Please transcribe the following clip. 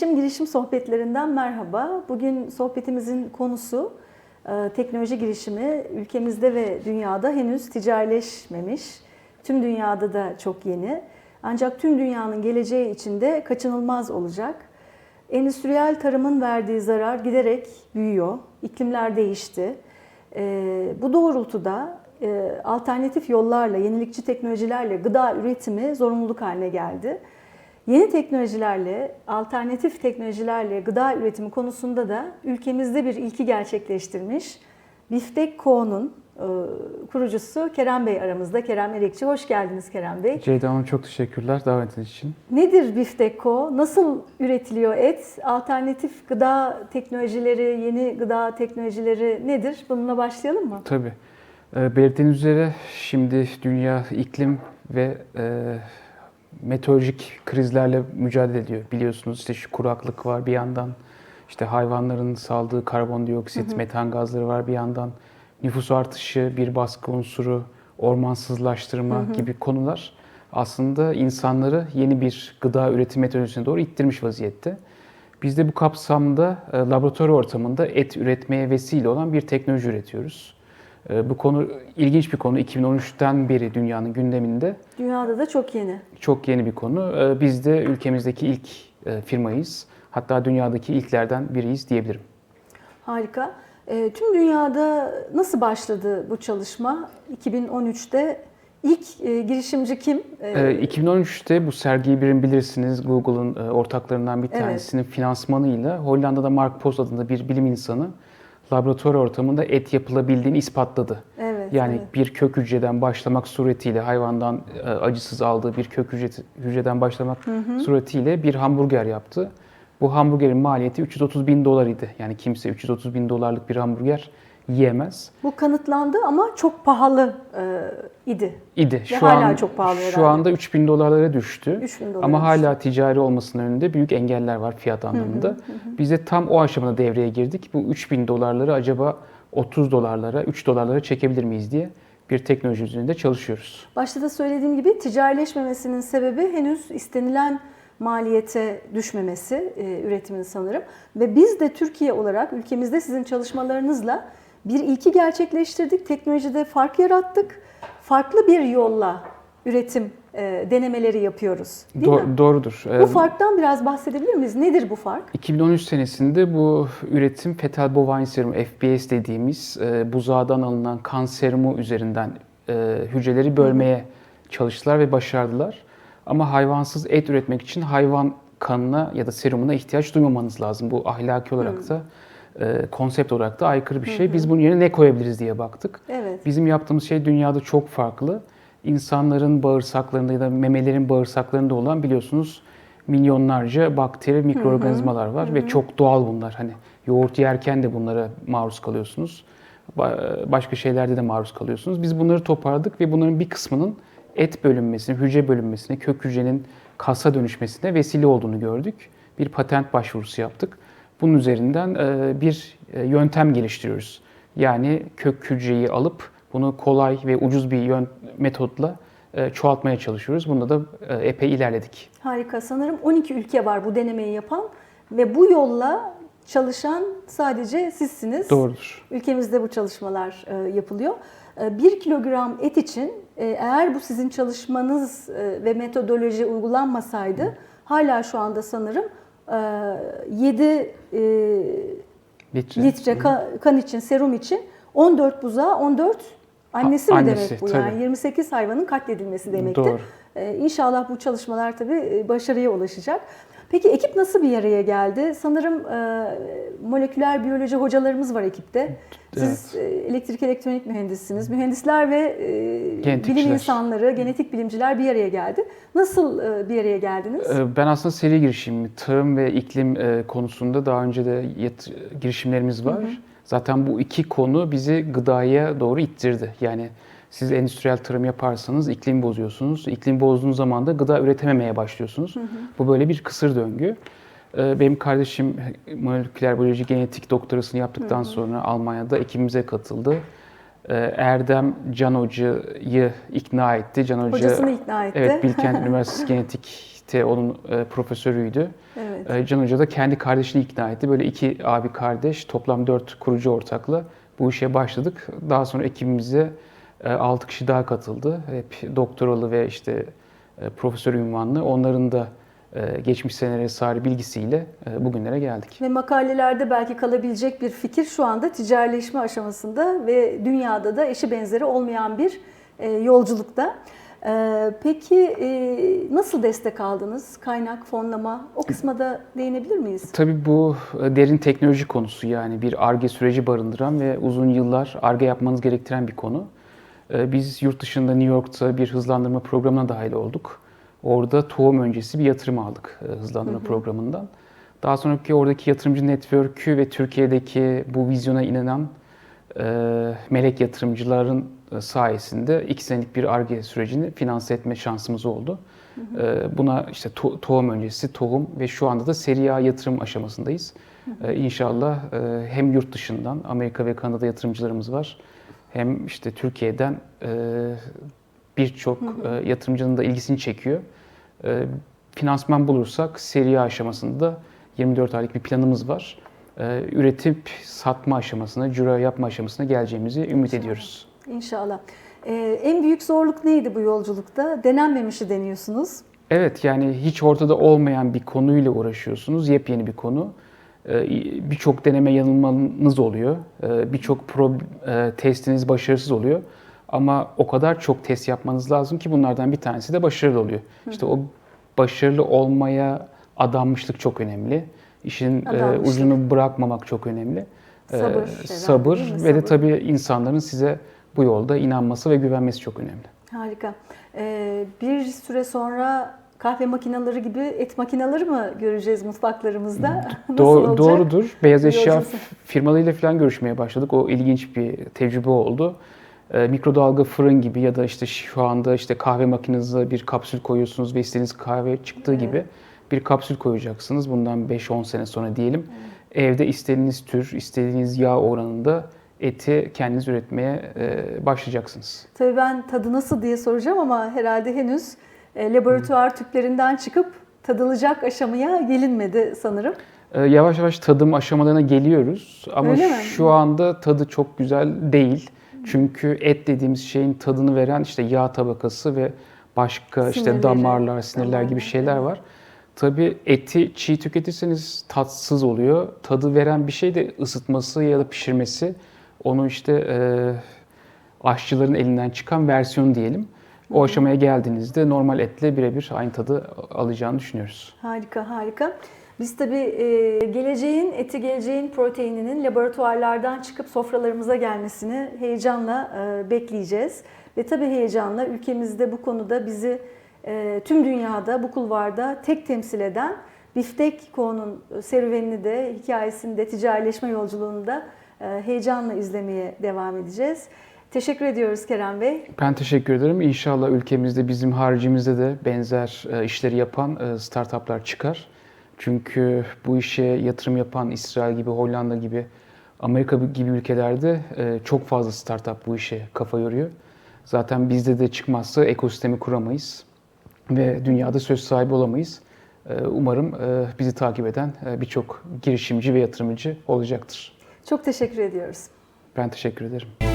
Bilişim Sohbetlerinden merhaba. Bugün sohbetimizin konusu e, teknoloji girişimi ülkemizde ve dünyada henüz ticarileşmemiş. Tüm dünyada da çok yeni. Ancak tüm dünyanın geleceği içinde kaçınılmaz olacak. Endüstriyel tarımın verdiği zarar giderek büyüyor. İklimler değişti. E, Bu doğrultuda e, alternatif yollarla, yenilikçi teknolojilerle gıda üretimi zorunluluk haline geldi. Yeni teknolojilerle, alternatif teknolojilerle gıda üretimi konusunda da ülkemizde bir ilki gerçekleştirmiş. Biftek Co'nun e, kurucusu Kerem Bey aramızda. Kerem Erekçi, hoş geldiniz Kerem Bey. Ceyda Hanım çok teşekkürler davetiniz için. Nedir Biftek Co? Nasıl üretiliyor et? Alternatif gıda teknolojileri, yeni gıda teknolojileri nedir? Bununla başlayalım mı? Tabii. E, belirttiğiniz üzere şimdi dünya iklim ve e, meteorolojik krizlerle mücadele ediyor. Biliyorsunuz işte şu kuraklık var bir yandan. işte hayvanların saldığı karbondioksit, metan gazları var bir yandan. Nüfus artışı, bir baskı unsuru, ormansızlaştırma gibi konular aslında insanları yeni bir gıda üretim metodolojisine doğru ittirmiş vaziyette. Biz de bu kapsamda e, laboratuvar ortamında et üretmeye vesile olan bir teknoloji üretiyoruz. E, Bu konu ilginç bir konu. 2013'ten beri dünyanın gündeminde Dünyada da çok yeni. çok yeni bir konu. E, Biz de ülkemizdeki ilk e, firmayız. Hatta dünyadaki ilklerden biriyiz diyebilirim. Harika. E, tüm dünyada nasıl başladı bu çalışma? 2013'te ilk e, girişimci kim? E, E, 2013'te bu sergiyi birim bilirsiniz Google'ın e, ortaklarından bir Evet. tanesinin finansmanıyla Hollanda'da Mark Post adında bir bilim insanı laboratuvar ortamında et yapılabildiğini ispatladı. evet. Yani evet. bir kök hücreden başlamak suretiyle hayvandan e, acısız aldığı bir kök hücre, hücreden başlamak suretiyle bir hamburger yaptı. Bu hamburgerin maliyeti 330 bin dolar idi. Yani kimse 330 bin dolarlık bir hamburger yiyemez Bu kanıtlandı ama çok pahalı e, idi. idi. Ve hala çok pahalı Şu herhalde. anda 3000 dolarlara düştü. 3000 dolara Ama hala ticari olmasının önünde büyük engeller var fiyat anlamında. Biz de tam o aşamada devreye girdik. Bu 3000 dolarları acaba 30 dolarlara, 3 dolarlara çekebilir miyiz diye bir teknoloji üzerinde çalışıyoruz. Başta da söylediğim gibi ticarileşmemesinin sebebi henüz istenilen maliyete düşmemesi e, üretimin sanırım. Ve biz de Türkiye olarak ülkemizde sizin çalışmalarınızla bir ilki gerçekleştirdik. Teknolojide fark yarattık. Farklı bir yolla üretim e, denemeleri yapıyoruz. Değil Do- mi? Doğrudur. Bu Ee, farktan biraz bahsedebilir miyiz? Nedir bu fark? 2013 senesinde bu üretim fetal bovine serum FBS dediğimiz e, buzağdan alınan kan serumu üzerinden e, hücreleri bölmeye çalıştılar ve başardılar. Ama hayvansız et üretmek için hayvan kanına ya da serumuna ihtiyaç duymamanız lazım. Bu ahlaki olarak da e, konsept olarak da aykırı bir şey. Biz bunun yerine ne koyabiliriz diye baktık. Evet. Bizim yaptığımız şey dünyada çok farklı. İnsanların bağırsaklarında ya da memelerin bağırsaklarında olan biliyorsunuz milyonlarca bakteri, mikroorganizmalar var ve çok doğal bunlar. Hani yoğurt yerken de bunlara maruz kalıyorsunuz. Ba- Başka şeylerde de maruz kalıyorsunuz. Biz bunları toparladık ve bunların bir kısmının et bölünmesine, hücre bölünmesine, kök hücrenin kasa dönüşmesine vesile olduğunu gördük. Bir patent başvurusu yaptık. Bunun üzerinden e, bir e, yöntem geliştiriyoruz. Yani kök hücreyi alıp bunu kolay ve ucuz bir yön, metotla e, çoğaltmaya çalışıyoruz. Bunda da epey ilerledik. Harika. Sanırım 12 ülke var bu denemeyi yapan ve bu yolla çalışan sadece sizsiniz. Doğrudur. Ülkemizde bu çalışmalar yapılıyor. 1 kilogram et için eğer bu sizin çalışmanız ve metodoloji uygulanmasaydı hala şu anda sanırım 7 Litre. litre ka- kan için, serum için 14 buzağı, 14 annesi Ha, mi annesi, demek bu? tabii. Yani 28 hayvanın katledilmesi demektir. Doğru. Ee, İnşallah bu çalışmalar tabii e, başarıya ulaşacak. Peki ekip nasıl bir araya geldi? Sanırım e, moleküler biyoloji hocalarımız var ekipte. Siz e, elektrik elektronik mühendissiniz. Mühendisler ve e, Genetikçiler. bilim insanları, genetik bilimciler bir araya geldi. Nasıl e, bir araya geldiniz? E, Ben aslında seri girişim, tarım ve iklim e, konusunda daha önce de yat- girişimlerimiz var. Zaten bu iki konu bizi gıdaya doğru ittirdi. Yani siz endüstriyel tarım yaparsanız iklim bozuyorsunuz. İklim bozduğunuz zaman da gıda üretememeye başlıyorsunuz. Bu böyle bir kısır döngü. E, Benim kardeşim moleküler biyoloji genetik doktorasını yaptıktan sonra Almanya'da ekibimize katıldı. E, Erdem Can Hoca'yı ikna etti. Can Hoca Hocasını ikna etti. Evet, Bilkent Üniversitesi Genetik TİK'te onun e, profesörüydü. Evet. E, Can Hoca da kendi kardeşini ikna etti. Böyle iki abi kardeş toplam dört kurucu ortakla bu işe başladık. Daha sonra ekibimize e, altı kişi daha katıldı. Hep doktoralı ve işte e, profesör ünvanlı. Onların da e, geçmiş senelere sahip bilgisiyle e, bugünlere geldik. Ve makalelerde belki kalabilecek bir fikir şu anda ticarileşme aşamasında ve dünyada da eşi benzeri olmayan bir e, yolculukta. E, peki e, nasıl destek aldınız? Kaynak, fonlama o kısma da değinebilir miyiz? Tabii bu e, derin teknoloji konusu yani bir ARGE süreci barındıran ve uzun yıllar ARGE yapmanız gerektiren bir konu. E, Biz yurt dışında New York'ta bir hızlandırma programına dahil olduk. Orada tohum öncesi bir yatırım aldık e, hızlandırma programından. Daha sonraki oradaki yatırımcı network'ü ve Türkiye'deki bu vizyona inanan e, melek yatırımcıların e, sayesinde iki senelik bir ARGE sürecini finanse etme şansımız oldu. E, Buna işte to- tohum öncesi, tohum ve şu anda da seri A yatırım aşamasındayız. E, İnşallah e, hem yurt dışından Amerika ve Kanada yatırımcılarımız var. Hem işte Türkiye'den e, birçok e, yatırımcının da ilgisini çekiyor. E, Finansman bulursak seri A aşamasında 24 aylık bir planımız var. E, Üretip satma aşamasına, cüra yapma aşamasına geleceğimizi ümit ediyoruz. İnşallah. E, en büyük zorluk neydi bu yolculukta? Denenmemişi deniyorsunuz. Evet yani hiç ortada olmayan bir konuyla uğraşıyorsunuz. Yepyeni bir konu. Ee, Birçok deneme yanılmanız oluyor. Ee, Birçok e, testiniz başarısız oluyor. Ama o kadar çok test yapmanız lazım ki bunlardan bir tanesi de başarılı oluyor. İşte o başarılı olmaya adanmışlık çok önemli. İşin e, ucunu bırakmamak çok önemli. Ee, Sabır sabır ve de tabii insanların size bu yolda inanması ve güvenmesi çok önemli. Harika. E, bir süre sonra kahve makineleri gibi et makineleri mı göreceğiz mutfaklarımızda? Nasıl Doğru, olacak? doğrudur. Beyaz eşya firmalarıyla falan görüşmeye başladık. O ilginç bir tecrübe oldu. Ee, mikrodalga fırın gibi ya da işte şu anda işte kahve makinenize bir kapsül koyuyorsunuz ve istediğiniz kahve çıktığı Evet. gibi bir kapsül koyacaksınız. Bundan 5-10 sene sonra diyelim. Evde istediğiniz tür, istediğiniz yağ oranında eti kendiniz üretmeye e, başlayacaksınız. Tabii ben tadı nasıl diye soracağım ama herhalde henüz e, laboratuvar tüplerinden çıkıp tadılacak aşamaya gelinmedi sanırım. Ee, Yavaş yavaş tadım aşamalarına geliyoruz ama Öyle mi? şu anda tadı çok güzel değil. Çünkü et dediğimiz şeyin tadını veren işte yağ tabakası ve başka Sinirleri, işte damarlar, sinirler damarlar, gibi şeyler var. Tabii eti çiğ tüketirseniz tatsız oluyor. Tadı veren bir şey de ısıtması ya da pişirmesi. Onu işte e, aşçıların elinden çıkan versiyon diyelim. O aşamaya geldiğinizde normal etle birebir aynı tadı alacağını düşünüyoruz. Harika, harika. Biz tabii e, geleceğin, eti geleceğin proteininin laboratuvarlardan çıkıp sofralarımıza gelmesini heyecanla e, bekleyeceğiz. Ve tabii heyecanla ülkemizde bu konuda bizi e, tüm dünyada bu kulvarda tek temsil eden Biftek Ko'nun serüvenini de, hikayesini de, ticarileşme yolculuğunu da e, heyecanla izlemeye devam edeceğiz. Teşekkür ediyoruz Kerem Bey. Ben teşekkür ederim. İnşallah ülkemizde bizim haricimizde de benzer e, işleri yapan e, startuplar çıkar. Çünkü bu işe yatırım yapan İsrail gibi, Hollanda gibi, Amerika gibi ülkelerde e, çok fazla startup bu işe kafa yoruyor. Zaten bizde de çıkmazsa ekosistemi kuramayız ve dünyada söz sahibi olamayız. Umarım bizi takip eden birçok girişimci ve yatırımcı olacaktır. Çok teşekkür ediyoruz. Ben teşekkür ederim.